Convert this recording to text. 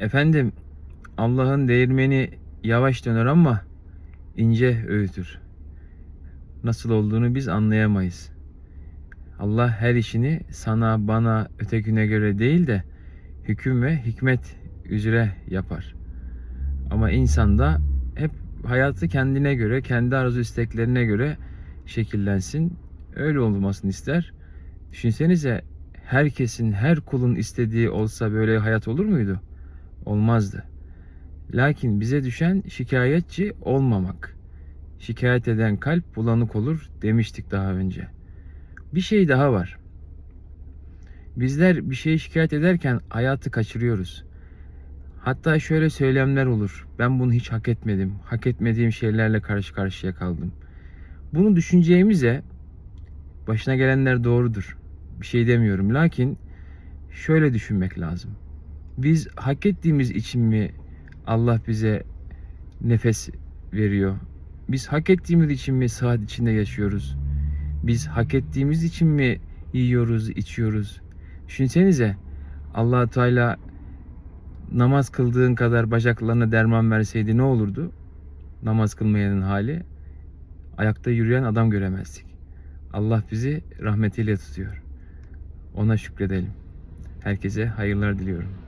Efendim Allah'ın değirmeni yavaş döner ama ince öğütür. Nasıl olduğunu biz anlayamayız. Allah her işini sana, bana, ötekine göre değil de hüküm ve hikmet üzere yapar. Ama insan da hep hayatı kendine göre, kendi arzu isteklerine göre şekillensin. Öyle olmasını ister. Düşünsenize herkesin, her kulun istediği olsa böyle hayat olur muydu? Olmazdı. Lakin bize düşen şikayetçi olmamak. Şikayet eden kalp bulanık olur demiştik daha önce. Bir şey daha var. Bizler bir şeyi şikayet ederken hayatı kaçırıyoruz. Hatta şöyle söylemler olur. Ben bunu hiç hak etmedim. Hak etmediğim şeylerle karşı karşıya kaldım. Bunu düşüneceğimize başına gelenler doğrudur. Bir şey demiyorum. Lakin şöyle düşünmek lazım. Biz hak ettiğimiz için mi Allah bize nefes veriyor? Biz hak ettiğimiz için mi sıhhat içinde yaşıyoruz? Biz hak ettiğimiz için mi yiyoruz, içiyoruz? Düşünsenize allah Teala namaz kıldığın kadar bacaklarına derman verseydi ne olurdu? Namaz kılmayanın hali ayakta yürüyen adam göremezdik. Allah bizi rahmetiyle tutuyor. Ona şükredelim. Herkese hayırlar diliyorum.